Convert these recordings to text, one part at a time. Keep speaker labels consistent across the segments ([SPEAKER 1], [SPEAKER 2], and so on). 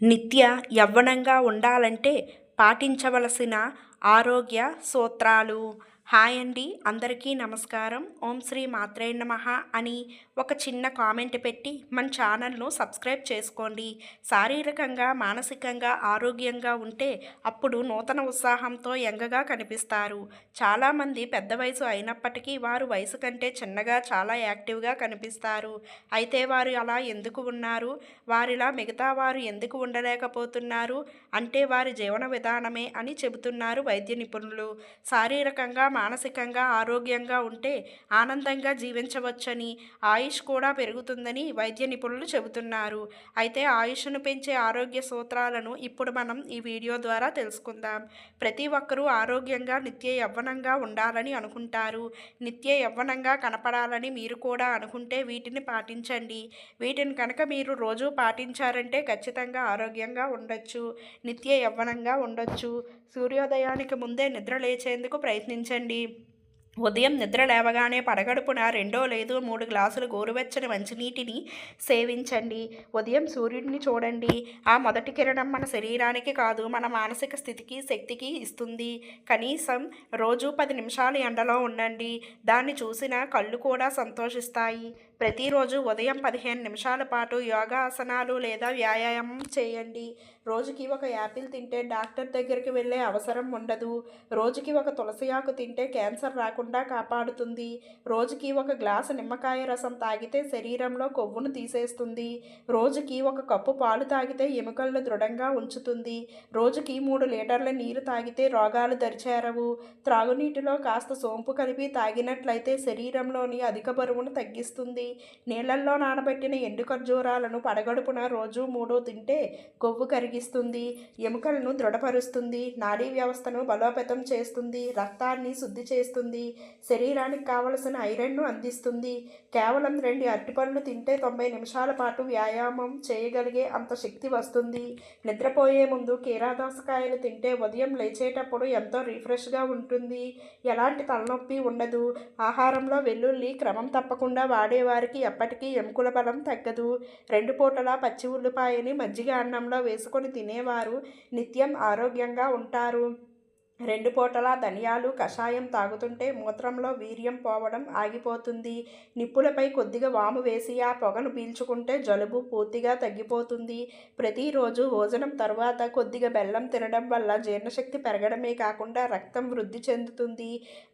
[SPEAKER 1] నిత్య యవ్వనంగా ఉండాలంటే పాటించవలసిన ఆరోగ్య సూత్రాలు హాయ్ అండి. అందరికీ నమస్కారం. ఓం శ్రీ మాత్రే నమః అని ఒక చిన్న కామెంట్ పెట్టి మన ఛానల్ను సబ్స్క్రైబ్ చేసుకోండి. శారీరకంగా మానసికంగా ఆరోగ్యంగా ఉంటే అప్పుడు నూతన ఉత్సాహంతో యంగగా కనిపిస్తారు. చాలామంది పెద్ద వయసు అయినప్పటికీ వారు వయసు కంటే చిన్నగా చాలా యాక్టివ్గా కనిపిస్తారు. అయితే వారు అలా ఎందుకు ఉన్నారు? వారిలా మిగతా వారు ఎందుకు ఉండలేకపోతున్నారు? అంటే వారి జీవన విధానమే అని చెబుతున్నారు వైద్య నిపుణులు. శారీరకంగా మానసికంగా ఆరోగ్యంగా ఉంటే ఆనందంగా జీవించవచ్చని ఆయుష్ కూడా పెరుగుతుందని వైద్య నిపుణులు చెబుతున్నారు. అయితే ఆయుష్ను పెంచే ఆరోగ్య సూత్రాలను ఇప్పుడు మనం ఈ వీడియో ద్వారా తెలుసుకుందాం. ప్రతి ఒక్కరూ ఆరోగ్యంగా నిత్య యవ్వనంగా ఉండాలని అనుకుంటారు. నిత్య యవ్వనంగా కనపడాలని మీరు కూడా అనుకుంటే వీటిని పాటించండి. వీటిని కనుక మీరు రోజు పాటించారంటే ఖచ్చితంగా ఆరోగ్యంగా ఉండొచ్చు. నిత్య యవ్వనంగా ఉండొచ్చు. సూర్యోదయానికి ముందే నిద్ర లేచేందుకు ప్రయత్నించండి. ఉదయం నిద్ర లేవగానే పడగడుపున రెండో లేదు మూడు గ్లాసులు గోరువెచ్చని మంచినీటిని సేవించండి. ఉదయం సూర్యుడిని చూడండి. ఆ మొదటి కిరణం మన శరీరానికి కాదు మన మానసిక స్థితికి శక్తికి ఇస్తుంది. కనీసం రోజు పది నిమిషాలు ఎండలో ఉండండి. దాన్ని చూసిన కళ్ళు కూడా సంతోషిస్తాయి. ప్రతిరోజు ఉదయం పదిహేను నిమిషాల పాటు యోగాసనాలు లేదా వ్యాయామం చేయండి. రోజుకి ఒక యాపిల్ తింటే డాక్టర్ దగ్గరికి వెళ్ళే అవసరం ఉండదు. రోజుకి ఒక తులసి ఆకు తింటే క్యాన్సర్ రాకుండా కాపాడుతుంది. రోజుకి ఒక గ్లాసు నిమ్మకాయ రసం తాగితే శరీరంలో కొవ్వును తీసేస్తుంది. రోజుకి ఒక కప్పు పాలు తాగితే ఎముకలను దృఢంగా ఉంచుతుంది. రోజుకి మూడు లీటర్ల నీరు తాగితే రోగాలు దరిచేరవు. త్రాగునీటిలో కాస్త సోంపు కలిపి తాగినట్లయితే శరీరంలోని అధిక బరువును తగ్గిస్తుంది. నీళ్ళల్లో నానబెట్టిన ఎండు ఖర్జూరాలను పడగడుపున రోజు మూడు తింటే కొవ్వు కరిగిస్తుంది ఎముకలను దృఢపరుస్తుంది నాడీ వ్యవస్థను బలోపేతం చేస్తుంది రక్తాన్ని శుద్ధి చేస్తుంది శరీరానికి కావలసిన ఐరన్ను అందిస్తుంది. కేవలం రెండు అరటిపళ్ళు తింటే తొంభై నిమిషాల పాటు వ్యాయామం చేయగలిగే అంత శక్తి వస్తుంది. నిద్రపోయే ముందు కీరాదోసకాయలు తింటే ఉదయం లేచేటప్పుడు ఎంతో రిఫ్రెష్గా ఉంటుంది. ఎలాంటి తలనొప్పి ఉండదు. ఆహారంలో వెల్లుల్లి క్రమం తప్పకుండా వాడేవారు. వారికి ఎప్పటికీ ఎముకల బలం తగ్గదు. రెండు పూటలా పచ్చి ఉల్లిపాయని మజ్జిగ అన్నంలో వేసుకొని తినేవారు. నిత్యం ఆరోగ్యంగా ఉంటారు. రెండు పూటలా ధనియాలు కషాయం తాగుతుంటే మూత్రంలో వీర్యం పోవడం ఆగిపోతుంది. నిప్పులపై కొద్దిగా వాము వేసి ఆ పొగను పీల్చుకుంటే జలుబు పూర్తిగా తగ్గిపోతుంది. ప్రతిరోజు భోజనం తర్వాత కొద్దిగా బెల్లం తినడం వల్ల జీర్ణశక్తి పెరగడమే కాకుండా రక్తం వృద్ధి చెందుతుంది.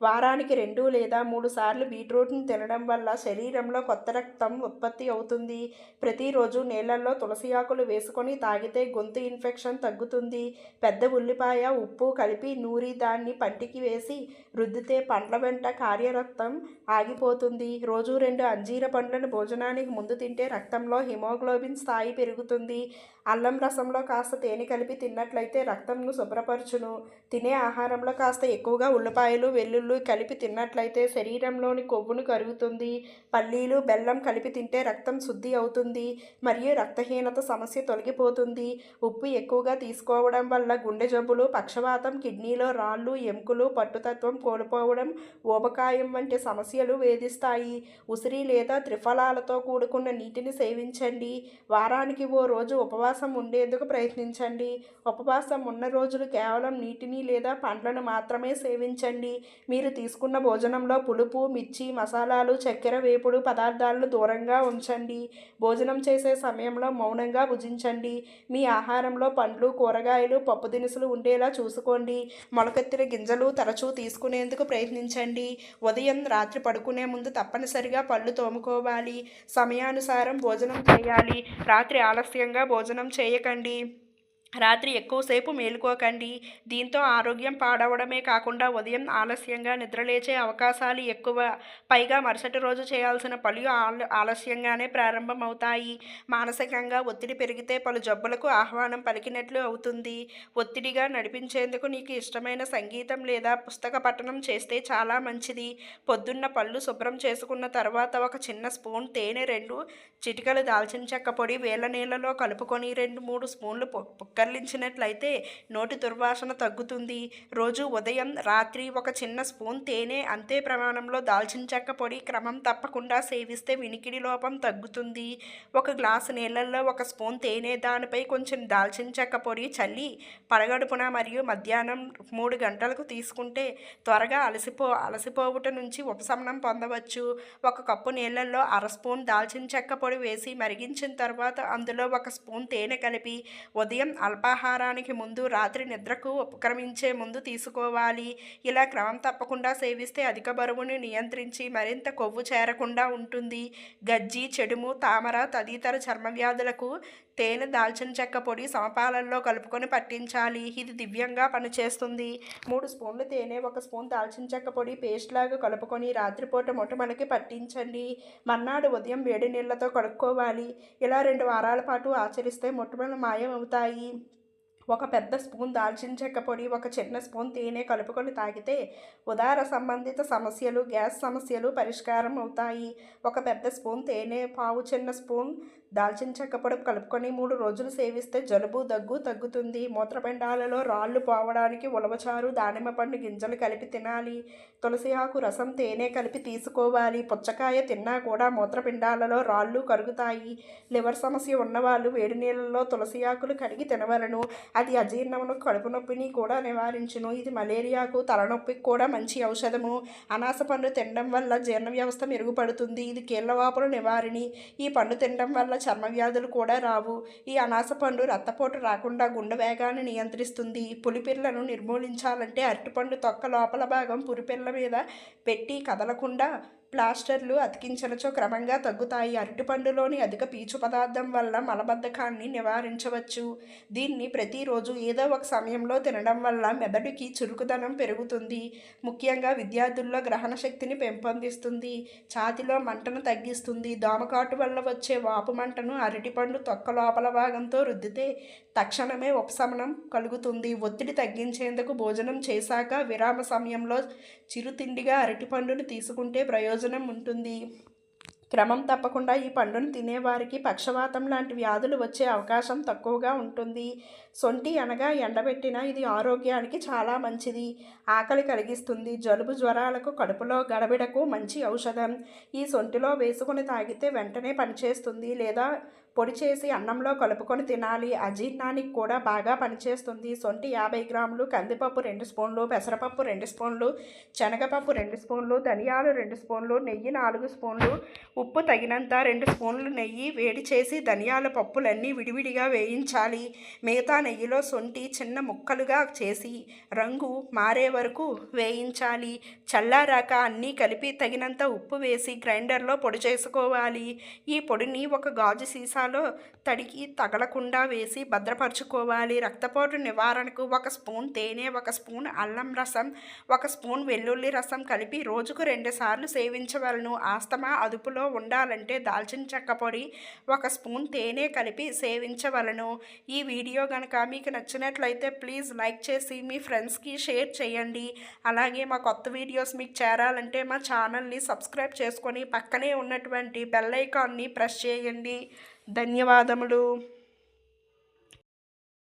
[SPEAKER 1] వారానికి రెండు లేదా మూడు సార్లు బీట్రూట్ని తినడం వల్ల శరీరంలో కొత్త రక్తం ఉత్పత్తి అవుతుంది. ప్రతిరోజు నీళ్ళల్లో తులసి ఆకులు వేసుకొని తాగితే గొంతు ఇన్ఫెక్షన్ తగ్గుతుంది. పెద్ద ఉల్లిపాయ ఉప్పు కలిపి నూరి దాన్ని పంటికి వేసి రుద్దితే పండ్ల వెంట కార్యరక్తం ఆగిపోతుంది. రోజు రెండు అంజీర పండ్లను భోజనానికి ముందు తింటే రక్తంలో హిమోగ్లోబిన్ స్థాయి పెరుగుతుంది. అల్లం రసంలో కాస్త తేనె కలిపి తిన్నట్లయితే రక్తంను శుభ్రపరచును. తినే ఆహారంలో కాస్త ఎక్కువగా ఉల్లిపాయలు వెల్లుల్లి కలిపి తిన్నట్లయితే శరీరంలోని కొవ్వును కరుగుతుంది. పల్లీలు బెల్లం కలిపి తింటే రక్తం శుద్ధి అవుతుంది. మరియు రక్తహీనత సమస్య తొలగిపోతుంది. ఉప్పు ఎక్కువగా తీసుకోవడం వల్ల గుండె జబ్బులు పక్షవాతం కిడ్నీలో రాళ్ళు ఎముకలు పట్టుతత్వం కోల్పోవడం ఊబకాయం వంటి సమస్యలు వేధిస్తాయి. ఉసిరి లేదా త్రిఫలాలతో కూడుకున్న నీటిని సేవించండి. వారానికి ఓ రోజు ఉపవాసం ఉండేందుకు ప్రయత్నించండి. ఉపవాసం ఉన్న రోజులు కేవలం నీటిని లేదా పండ్లను మాత్రమే సేవించండి. మీరు తీసుకున్న భోజనంలో పులుపు మిర్చి మసాలాలు చక్కెర వేపుడు పదార్థాలను దూరంగా ఉంచండి. భోజనం చేసే సమయంలో మౌనంగా భుజించండి. మీ ఆహారంలో పండ్లు కూరగాయలు పప్పు దినుసులు ఉండేలా చూసుకోండి. మొలకెత్తిన గింజలు తరచూ తీసుకునేందుకు ప్రయత్నించండి. ఉదయం రాత్రి పడుకునే ముందు తప్పనిసరిగా పళ్ళు తోముకోవాలి. సమయానుసారం భోజనం చేయాలి. రాత్రి ఆలస్యంగా భోజనం చేయకండి. రాత్రి ఎక్కువసేపు మేలుకోకండి. దీంతో ఆరోగ్యం పాడవడమే కాకుండా ఉదయం ఆలస్యంగా నిద్రలేచే అవకాశాలు ఎక్కువ. పైగా మరుసటి రోజు చేయాల్సిన పనులు ఆల ఆలస్యంగానే ప్రారంభమవుతాయి. మానసికంగా ఒత్తిడి పెరిగితే పలు జబ్బులకు ఆహ్వానం పలికినట్లు అవుతుంది. ఒత్తిడిగా నడిపించేందుకు నీకు ఇష్టమైన సంగీతం లేదా పుస్తక పఠనం చేస్తే చాలా మంచిది. పొద్దున్న పళ్ళు శుభ్రం చేసుకున్న తర్వాత ఒక చిన్న స్పూన్ తేనె రెండు చిటికలు దాల్చిన చెక్క పొడి వేళ్ళ నీళ్ళలో కలుపుకొని రెండు మూడు స్పూన్లు పుక్క పుక్కర్లించినట్లయితే నోటి దుర్వాసన తగ్గుతుంది. రోజు ఉదయం రాత్రి ఒక చిన్న స్పూన్ తేనె అంతే ప్రమాణంలో దాల్చిన చెక్క పొడి క్రమం తప్పకుండా సేవిస్తే వినికిడి లోపం తగ్గుతుంది. ఒక గ్లాసు నీళ్ళల్లో ఒక స్పూన్ తేనె దానిపై కొంచెం దాల్చిన చెక్క పొడి చల్లి పడగడుపున మరియు మధ్యాహ్నం మూడు గంటలకు తీసుకుంటే త్వరగా అలసిపో అలసిపోవుట నుంచి ఉపశమనం పొందవచ్చు. ఒక కప్పు నీళ్ళల్లో అర స్పూన్ దాల్చిన చెక్క పొడి వేసి మరిగించిన తర్వాత అందులో ఒక స్పూన్ తేనె కలిపి ఉదయం అల్పాహారానికి ముందు రాత్రి నిద్రకు ఉపక్రమించే ముందు తీసుకోవాలి. ఇలా క్రమం తప్పకుండా సేవిస్తే అధిక బరువును నియంత్రించి మరింత కొవ్వు చేరకుండా ఉంటుంది. గజ్జి చెడుము తామర తదితర చర్మ వ్యాధులకు తేనె దాల్చిన చెక్క పొడి సమపాలల్లో కలుపుకొని పట్టించాలి. ఇది దివ్యంగా పనిచేస్తుంది. మూడు స్పూన్లు తేనె ఒక స్పూన్ దాల్చిన చెక్క పొడి పేస్ట్ లాగా కలుపుకొని రాత్రిపూట మొట్టమొదటి పట్టించండి. మర్నాడు ఉదయం వేడి నీళ్ళతో కడుక్కోవాలి. ఇలా రెండు వారాల పాటు ఆచరిస్తే మొట్టమొదటి మాయం అవుతాయి ఒక పెద్ద స్పూన్ దాల్చిన చెక్క పొడి ఒక చిన్న స్పూన్ తేనె కలుపుకొని తాగితే ఉదార సంబంధిత సమస్యలు గ్యాస్ సమస్యలు పరిష్కారం అవుతాయి. ఒక పెద్ద స్పూన్ తేనె పావు చిన్న స్పూన్ దాల్చిన చెక్క పొడి కలుపుకొని మూడు రోజులు సేవిస్తే జలుబు దగ్గు తగ్గుతుంది. మూత్రపిండాలలో రాళ్ళు పోవడానికి ఉలవచారు దానిమ్మ పండు గింజలు కలిపి తినాలి. తులసి ఆకు రసం తేనె కలిపి తీసుకోవాలి. పుచ్చకాయ తిన్నా కూడా మూత్రపిండాలలో రాళ్ళు కరుగుతాయి. లివర్ సమస్య ఉన్నవాళ్ళు వేడి నీళ్ళలో తులసి ఆకులు కడిగి తినవలను. అది అజీర్ణమును కడుపు నొప్పిని కూడా నివారించును. ఇది మలేరియాకు తలనొప్పికి కూడా మంచి ఔషధము. అనాస పండు తినడం వల్ల జీర్ణ వ్యవస్థ మెరుగుపడుతుంది. ఇది కీళ్ళవాపుల నివారిణి. ఈ పండు తినడం వల్ల చర్మ వ్యాధులు కూడా రావు. ఈ అనాస పండు రక్తపోటు రాకుండా గుండె వేగాన్ని నియంత్రిస్తుంది. పులిపిల్లను నిర్మూలించాలంటే అరటిపండు తొక్క లోపల భాగం పులిపిల్ల మీద పెట్టి కదలకుండా ప్లాస్టర్లు అతికించనచో క్రమంగా తగ్గుతాయి. అరటిపండులోని అధిక పీచు పదార్థం వల్ల మలబద్ధకాన్ని నివారించవచ్చు. దీన్ని ప్రతిరోజు ఏదో ఒక సమయంలో తినడం వల్ల మెదడుకి చురుకుదనం పెరుగుతుంది. ముఖ్యంగా విద్యార్థుల్లో గ్రహణ శక్తిని పెంపొందిస్తుంది. ఛాతిలో మంటను తగ్గిస్తుంది. దోమకాటు వల్ల వచ్చే వాపు మంటను అరటిపండు తొక్క లోపల భాగంతో రుద్దితే తక్షణమే ఉపశమనం కలుగుతుంది. ఒత్తిడి తగ్గించేందుకు భోజనం చేశాక విరామ సమయంలో చిరుతిండిగా అరటిపండును తీసుకుంటే ప్రయోజనం ఉంటుంది. క్రమం తప్పకుండా ఈ పండును తినేవారికి పక్షవాతం లాంటి వ్యాధులు వచ్చే అవకాశం తక్కువగా ఉంటుంది. సొంటి అనగా ఎండబెట్టిన ఇది ఆరోగ్యానికి చాలా మంచిది. ఆకలి కలిగిస్తుంది. జలుబు జ్వరాలకు కడుపులో గడబిడకు మంచి ఔషధం. ఈ సొంటిలో వేసుకొని తాగితే వెంటనే పనిచేస్తుంది లేదా పొడి చేసి అన్నంలో కలుపుకొని తినాలి. అజీర్ణానికి కూడా బాగా పనిచేస్తుంది. సొంటి యాభై గ్రాములు కందిపప్పు రెండు స్పూన్లు పెసరపప్పు రెండు స్పూన్లు శనగపప్పు రెండు స్పూన్లు ధనియాలు రెండు స్పూన్లు నెయ్యి నాలుగు స్పూన్లు ఉప్పు తగినంత రెండు స్పూన్లు నెయ్యి వేడి చేసి ధనియాల పప్పులన్నీ విడివిడిగా వేయించాలి. మిగతా నెయ్యిలో సొంటి చిన్న ముక్కలుగా చేసి రంగు మారే వరకు వేయించాలి. చల్లారాక అన్నీ కలిపి తగినంత ఉప్పు వేసి గ్రైండర్లో పొడి చేసుకోవాలి. ఈ పొడిని ఒక గాజు సీసా సీసాలో తడికి తగలకుండా వేసి భద్రపరచుకోవాలి. రక్తపోటు నివారణకు ఒక స్పూన్ తేనె ఒక స్పూన్ అల్లం రసం ఒక స్పూన్ వెల్లుల్లి రసం కలిపి రోజుకు రెండుసార్లు సేవించవలను. ఆస్తమా అదుపులో ఉండాలంటే దాల్చిన చెక్క పొడి ఒక స్పూన్ తేనె కలిపి సేవించవలను. ఈ వీడియో కనుక మీకు నచ్చినట్లయితే ప్లీజ్ లైక్ చేసి మీ ఫ్రెండ్స్కి షేర్ చేయండి. అలాగే మా కొత్త వీడియోస్ మీకు చేరాలంటే మా ఛానల్ని సబ్స్క్రైబ్ చేసుకొని పక్కనే ఉన్నటువంటి బెల్ ఐకాన్ని ప్రెస్ చేయండి. ధన్యవాదములు.